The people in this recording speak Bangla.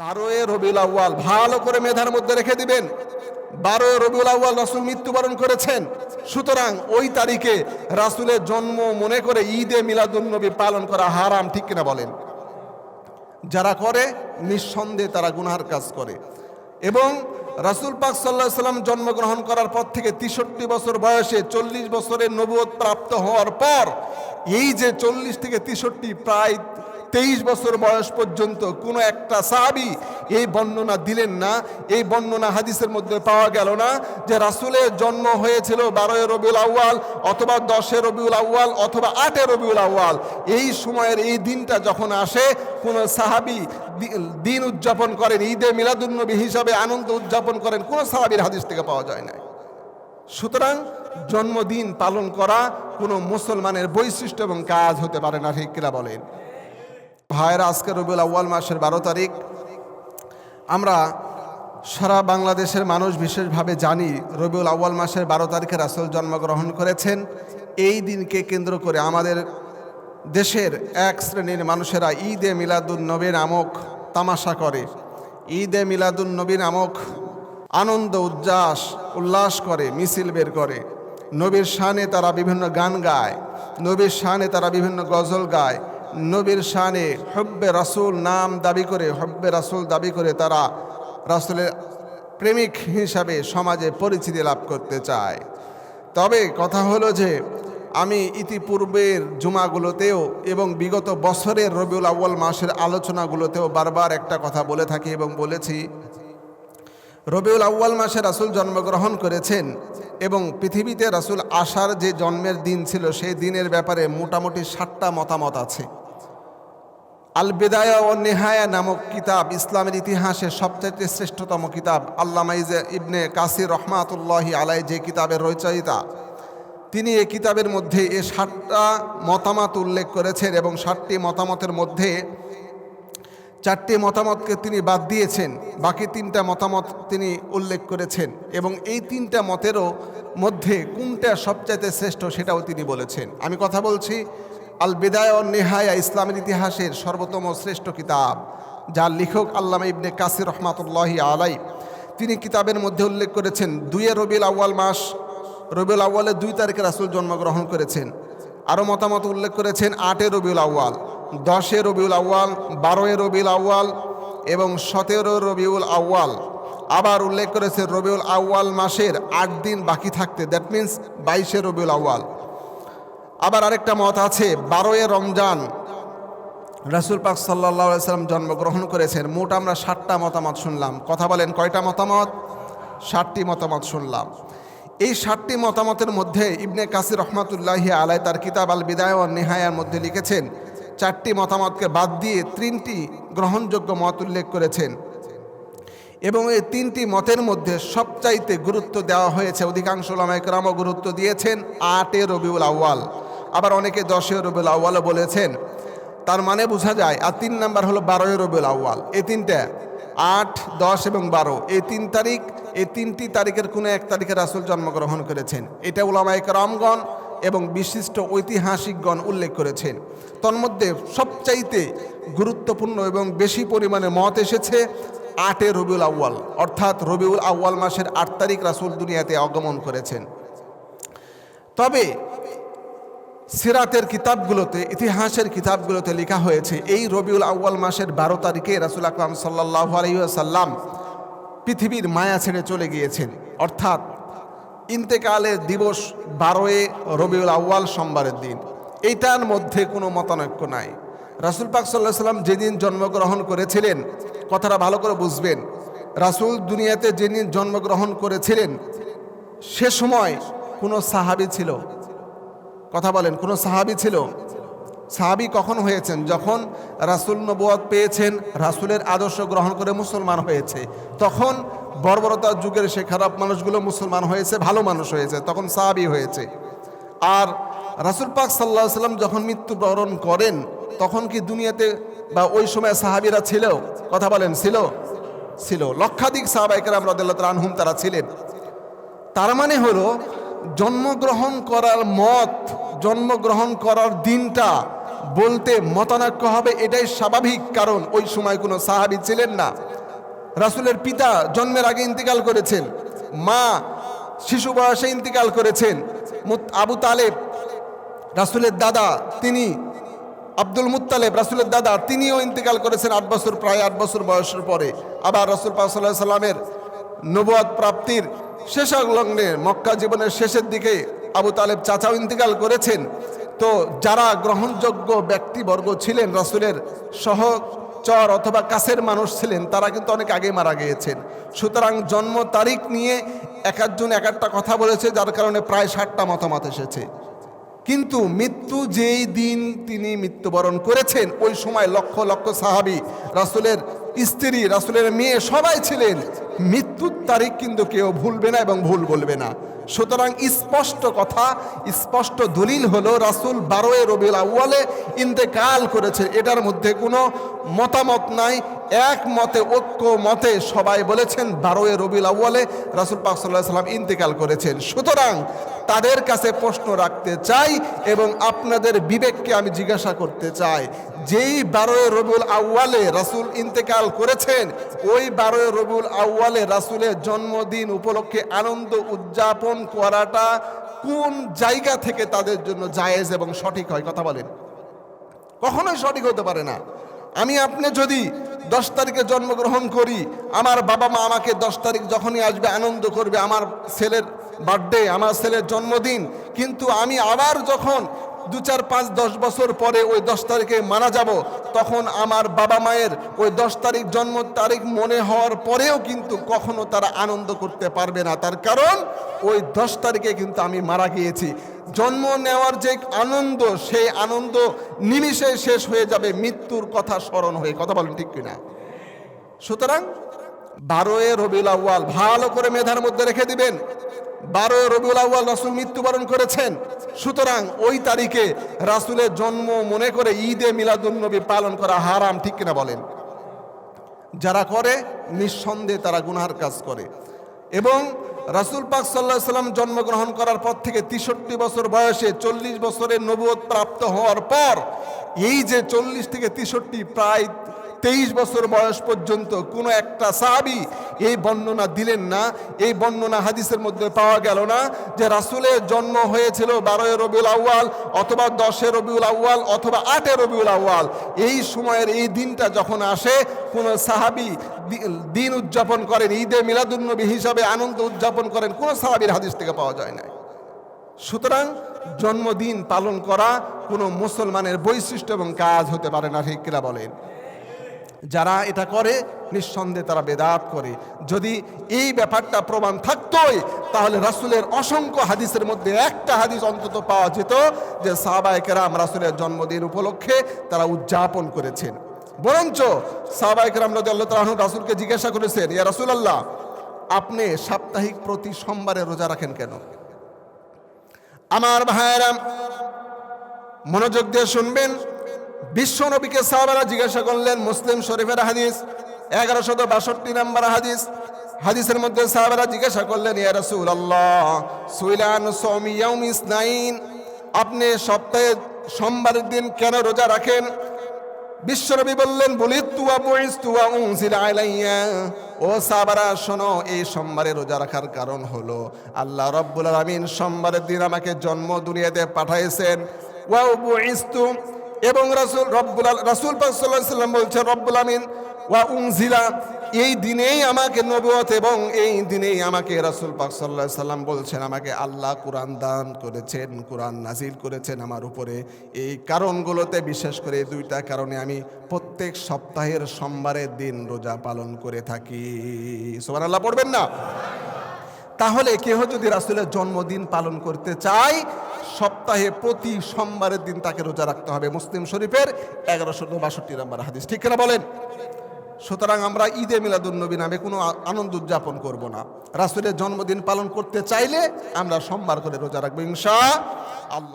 বারোয় রবিউল আউ্য়াল, ভালো করে মেধার মধ্যে রেখে দিবেন। বারোয় রবিউল আউ্য়াল রাসুল মৃত্যুবরণ করেছেন। সুতরাং ওই তারিখে রাসুলের জন্ম মনে করে ঈদে মিলাদুন্নবী পালন করা হারাম, ঠিক কিনা বলেন? যারা করে, নিঃসন্দেহে তারা গুনাহার কাজ করে। এবং রাসুল পাক সাল্লাহ সাল্লাম জন্মগ্রহণ করার পর থেকে তেষট্টি বছর বয়সে চল্লিশ বছরের নবুয়ত প্রাপ্ত হওয়ার পর, এই যে চল্লিশ থেকে তেষট্টি প্রায় তেইশ বছর বয়স পর্যন্ত কোনো একটা সাহাবি এই বর্ণনা দিলেন না, এই বর্ণনা হাদিসের মধ্যে পাওয়া গেল না যে রাসুলের জন্ম হয়েছিল বারোই রবিউল আউ্য়াল অথবা দশে রবিউল আউ্য়াল অথবা আটে রবিউল আউ্য়াল। এই সময়ের এই দিনটা যখন আসে, কোনো সাহাবি দিন উদযাপন করেন, ঈদে মিলাদুন্নবী হিসাবে আনন্দ উদযাপন করেন, কোনো সাহাবির হাদিস থেকে পাওয়া যায় না সুতরাং জন্মদিন পালন করা কোনো মুসলমানের বৈশিষ্ট্য এবং কাজ হতে পারে না, ঠিক কিনা বলেন? ভাইয়েরা, আজকে রবিউল আউ্য়াল মাসের বারো তারিখ। আমরা সারা বাংলাদেশের মানুষ বিশেষভাবে জানি রবিউল আউ্য়াল মাসের বারো তারিখে রাসুল জন্মগ্রহণ করেছেন। এই দিনকে কেন্দ্র করে আমাদের দেশের এক শ্রেণির মানুষেরা ঈদে মিলাদুন নবী নামক তামাশা করে। ঈদে মিলাদুন নবী নামক আনন্দ উজ্জাস উল্লাস করে, মিছিল বের করে। নবীর শানে তারা বিভিন্ন গান গায়, নবীর শানে তারা বিভিন্ন গজল গায়। নবীর শানে হব্বে রাসুল নাম দাবি করে, হব্বে রাসুল দাবি করে তারা রাসুলের প্রেমিক হিসাবে সমাজে পরিচিতি লাভ করতে চায়। তবে কথা হলো যে, আমি ইতিপূর্বের জুমাগুলোতেও এবং বিগত বছরের রবিউল আউ্য়াল মাসের আলোচনাগুলোতেও বারবার একটা কথা বলে থাকি এবং বলেছি, রবিউল আউ্য়াল মাসে রাসুল জন্মগ্রহণ করেছেন। এবং পৃথিবীতে রাসুল আসার যে জন্মের দিন ছিল, সেই দিনের ব্যাপারে মোটামুটি ষাটটা মতামত আছে। আল বেদায়া ও নেহায়া নামক কিতাব ইসলামের ইতিহাসের সবচেয়ে শ্রেষ্ঠতম কিতাব। আল্লামা ইজে ইবনে কাসির রহমাতুল্লাহি আলাই যে কিতাবের রচয়িতা, তিনি এ কিতাবের মধ্যে এ ষাটটা মতামত উল্লেখ করেছেন এবং ষাটটি মতামতের মধ্যে চারটি মতামতকে তিনি বাদ দিয়েছেন, বাকি তিনটা মতামত তিনি উল্লেখ করেছেন এবং এই তিনটা মতেরও মধ্যে কোনটা সবচাইতে শ্রেষ্ঠ সেটাও তিনি বলেছেন। আমি কথা বলছি আল বেদায় নেহায়া ইসলামের ইতিহাসের সর্বোত্তম শ্রেষ্ঠ কিতাব, যার লেখক আল্লামা ইবনে কাসির রহমাতুল্লাহি আলাই। তিনি কিতাবের মধ্যে উল্লেখ করেছেন, দুইয়ে রবিউল আউ্য়াল মাস, রবিউল আউ্য়ালের দুই তারিখে রাসুল জন্মগ্রহণ করেছেন। আরও মতামত উল্লেখ করেছেন, আটে রবিউল আউ্য়াল। দশে রবিউল আউ্য়াল, বারোয় রবিউল আউ্য়াল এবং সতেরো রবিউল আউ্য়াল। আবার উল্লেখ করেছে রবিউল আউ্য়াল মাসের আট দিন বাকি থাকতে দ্যাট মিন্স বাইশে রবিউল আউ্য়াল। আবার আরেকটা মত আছে, বারোয় রমজান, রাসুল পাক সাল্লাহ সাল্লাম জন্মগ্রহণ করেছেন, মোট আমরা ষাটটা মতামত শুনলাম। কথা বলেন কয়টা মতামত? ষাটটি মতামত শুনলাম। এই ষাটটি মতামতের মধ্যে ইবনে কাসির রহমাতুল্লাহি আলাই তার কিতাব আল বিদায় ও নেহায়ার মধ্যে লিখেছেন চারটি মতামতকে বাদ দিয়ে তিনটি গ্রহণযোগ্য মত উল্লেখ করেছেন। এবং এই তিনটি মতের মধ্যে সবচাইতে গুরুত্ব দেওয়া হয়েছে। অধিকাংশ লামাইকরামও গুরুত্ব দিয়েছেন, আটে রবিউল আউ্য়াল। আবার অনেকে দশে রবিউল আউ্য়ালও বলেছেন। তার মানে বোঝা যায়, আর তিন নাম্বার হলো বারোই রবিউল আউ্য়াল। এই তিনটা, আট, দশ এবং বারো। এই তিন তারিখ, এই তিনটি তারিখের কোনো এক তারিখে রাসুল জন্মগ্রহণ করেছেন। এটা উলামায়ক রামগণ এবং বিশিষ্ট ঐতিহাসিকগণ উল্লেখ করেছেন। তন্মধ্যে সবচাইতে গুরুত্বপূর্ণ এবং বেশি পরিমাণে মত এসেছে আটে রবিউল আউ্য়াল, অর্থাৎ রবিউল আউ্য়াল মাসের আট তারিখ রাসুল দুনিয়াতে আগমন করেছেন। তবে সিরাতের কিতাবগুলোতে, ইতিহাসের কিতাবগুলোতে লেখা হয়েছে, এই রবিউল আউ্য়াল মাসের বারো তারিখে রাসুল আকরাম সাল্লাহ আলাইসাল্লাম পৃথিবীর মায়া ছেড়ে চলে গিয়েছেন, অর্থাৎ ইন্তেকালের দিবস বারোয়ে রবিউল আউ্য়াল সোমবারের দিন। এইটার মধ্যে কোনো মতানৈক্য নাই। রাসুল পাক সাল্লাহ সাল্লাম যেদিন জন্মগ্রহণ করেছিলেন, কথাটা ভালো করে বুঝবেন, রাসুল দুনিয়াতে যেদিন জন্মগ্রহণ করেছিলেন, সে সময় কোনো সাহাবি ছিল। কথা বলেন, কোনো সাহাবি ছিল? সাহাবি কখন হয়েছেন? যখন রাসুল নবুয়াদ পেয়েছেন, রাসুলের আদর্শ গ্রহণ করে মুসলমান হয়েছে। তখন বর্বরতার যুগের সে খারাপ মানুষগুলো মুসলমান হয়েছে, ভালো মানুষ হয়েছে, তখন সাহাবি হয়েছে। আর রাসুল পাক সাল্লাহ সাল্লাম যখন মৃত্যুবরণ করেন, তখন কি দুনিয়াতে বা ওই সময় সাহাবিরা ছিল? কথা বলেন, ছিল? ছিল। লক্ষাধিক সাহাবাইকেরাম রদাল্লাহ আনহুম তারা ছিলেন। তার মানে হলো, জন্মগ্রহণ করার মত, জন্মগ্রহণ করার দিনটা বলতে মতানক্য হবে এটাই স্বাভাবিক, কারণ ওই সময় কোনো সাহাবি ছিলেন না। রাসুলের পিতা জন্মের আগে ইন্তিকাল করেছেন, মা শিশু বয়সে ইন্তিকাল করেছেন। আবু তালেব, রাসুলের দাদা, তিনি আব্দুল মুত্তালেব, রাসুলের দাদা, তিনিও ইন্তিকাল করেছেন আট বছর, প্রায় আট বছর বয়সের পরে। আবার রসুল পাক সাল্লাহ সাল্লামের নবুয়াদ প্রাপ্তির শেষালগ্নে মক্কা জীবনের শেষের দিকে আবু তালেব চাচাও ইন্তিকাল করেছেন। তো যারা গ্রহণযোগ্য ব্যক্তিবর্গ ছিলেন, রাসুলের সহচর অথবা কাছের মানুষ ছিলেন, তারা কিন্তু অনেক আগে মারা গিয়েছেন। সুতরাং জন্ম তারিখ নিয়ে এক একজন এক একটা কথা বলেছে, যার কারণে প্রায় ষাটটা মতামত এসেছে। কিন্তু মৃত্যু যেই দিন তিনি মৃত্যুবরণ করেছেন, ওই সময় লক্ষ লক্ষ সাহাবি, রাসুলের স্ত্রী, রাসুলের মেয়ে সবাই ছিলেন। মৃত্যুর তারিখ কিন্তু কেউ ভুলবে না এবং ভুল বলবে না। সুতরাং স্পষ্ট কথা, স্পষ্ট দলিল হলো রাসুল বারোয় রবিউল আউ্য়ালে ইন্তেকাল করেছেন। এটার মধ্যে কোনো মতামত নাই। এক মতে, ঐক্য মতে সবাই বলেছেন বারোয় রবিউল আউ্য়ালে রাসুল পাক সাল্লাহ সাল্লাম ইন্তেকাল করেছেন। সুতরাং তাদের কাছে প্রশ্ন রাখতে চাই এবং আপনাদের বিবেককে আমি জিজ্ঞাসা করতে চাই, যেই বারোয় রবিউল আউ্য়ালে রাসুল ইন্তেকাল করেছেন, ওই বারোয় রবিউল আউ্য়ালে রাসুলের জন্মদিন উপলক্ষে আনন্দ উদযাপন করাটা কোন জায়গা থেকে তাদের জন্য জায়েজ এবং সঠিক হয়? কথা বলেন। কখনোই সঠিক হতে পারে না। আমি আপনি যদি দশ তারিখে জন্মগ্রহণ করি, আমার বাবা মা আমাকে দশ তারিখ যখনই আসবে আনন্দ করবে, আমার ছেলের বার্থডে আমার ছেলের জন্মদিন, কিন্তু আমি আবার যখন দু চার পাঁচ দশ বছর পরে ওই দশ তারিখে মারা যাব, তখন আমার বাবা মায়ের ওই দশ তারিখ জন্ম তারিখ মনে হওয়ার পরেও কিন্তু কখনো তারা আনন্দ করতে পারবে না। তার কারণ, ওই দশ তারিখে কিন্তু আমি মারা গিয়েছি। জন্ম নেওয়ার যে আনন্দ, সেই আনন্দ নিমিষে শেষ হয়ে যাবে, মৃত্যুর কথা স্মরণ হয়ে, কথা বলেন ঠিক কিনা? সুতরাং বারোয় রবিউল ভালো করে মেধার মধ্যে রেখে দিবেন। বারোয় রবিউল আউ্য়াল রাসুল মৃত্যুবরণ করেছেন। সুতরাং ওই তারিখে রাসুলের জন্ম মনে করে ঈদে মিলাদুন্নবী পালন করা হারাম, ঠিক কিনা বলেন? যারা করে, নিঃসন্দেহে তারা গুনার কাজ করে। এবং রাসুল পাক সাল্লাহ সাল্লাম জন্মগ্রহণ করার পর থেকে তেষট্টি বছর বয়সে চল্লিশ বছরের নবুয়ত প্রাপ্ত হওয়ার পর, এই যে চল্লিশ থেকে তেষট্টি, প্রায় তেইশ বছর বয়স পর্যন্ত কোনো একটা সাহাবি এই বর্ণনা দিলেন না, এই বর্ণনা হাদিসের মধ্যে পাওয়া গেল না যে রাসুলের জন্ম হয়েছিল বারোই রবিউল আউ্য়াল অথবা দশে রবিউল আউ্য়াল অথবা আটে রবিউল আউ্য়াল। এই সময়ের এই দিনটা যখন আসে, কোনো সাহাবি দিন উদযাপন করেন, ঈদে মিলাদুন্নবী হিসাবে আনন্দ উদযাপন করেন, কোনো সাহাবির হাদিস থেকে পাওয়া যায় না সুতরাং জন্মদিন পালন করা কোনো মুসলমানের বৈশিষ্ট্য এবং কাজ হতে পারে না, ঠিক কিনা বলেন? যারা এটা করে, নিঃসন্দেহে তারা বেদাত করে। যদি এই ব্যাপারটা প্রমাণ থাকতোই, তাহলে রাসুলের অসংখ্য হাদিসের মধ্যে একটা হাদিস অন্তত পাওয়া যেত, যে সাহাবায় কেরাম রাসুলের জন্মদিন উপলক্ষে তারা উদযাপন করেছেন। বরঞ্চ সাহাবায় কেরাম রাজু আল্লাহ তালাহ রাসুলকে জিজ্ঞাসা করেছেন, ইয়া রাসুল আল্লাহ আপনি সাপ্তাহিক প্রতি সোমবারে রোজা রাখেন কেন? আমার ভাইয়েরাম মনোযোগ দিয়ে শুনবেন। বিশ্ব নবীকে সাহাবারা জিজ্ঞাসা করলেন, মুসলিম শরীফের হাদিস, এগারোশত বাষট্টি নাম্বার হাদিস। হাদিসের মধ্যে সাহাবারা জিজ্ঞাসা করলেন, ইয়া রাসূল আল্লাহ সুইলান সৌমি ইয়াউম ইসনাইন, আপনি সপ্তাহে সোমবারের দিন কেন রোজা রাখেন? বিশ্বনবী বললেন বলিত তুয়া বইস তুয়া উনসিল আলাইয়া। ও সাবারা শোনো, এই সোমবারে রোজা রাখার কারণ হলো, আল্লাহ রব্বুল আলামিন সোমবারের দিন আমাকে জন্ম দুনিয়াতে পাঠাইছেন। ওয়াও বুইস্তু এবং রাসূল রব্বুল রাসূল পাক সাল্লাল্লাহু সাল্লাম বলছেন রব্বুল আমিন, ওয়া উনজিলা, এই দিনেই আমাকে নবুয়ত এবং এই দিনেই আমাকে রাসূল পাক সাল্লাল্লাহু আলাইহি সাল্লাম বলছেন, আমাকে আল্লাহ কোরআন দান করেছেন, কোরআন নাজিল করেছেন আমার উপরে। এই কারণগুলোতে বিশেষ করে এই দুইটা কারণে আমি প্রত্যেক সপ্তাহের সোমবারের দিন রোজা পালন করে থাকি। সুবহানাল্লাহ, পড়বেন না? তাহলে কেহ যদি রাসুলের জন্মদিন পালন করতে চায় সপ্তাহে প্রতি সোমবারের দিন তাকে রোজা রাখতে হবে। মুসলিম শরীফের এগারোশো বাষট্টি নম্বর হাদিস। ঠিক কিনা বলেন? সুতরাং আমরা ঈদে মিলাদুন্নবী নামে কোনো আনন্দ উদযাপন করব না। রাসুলের জন্মদিন পালন করতে চাইলে আমরা সোমবার করে রোজা রাখব, ইনশা আল্লাহ।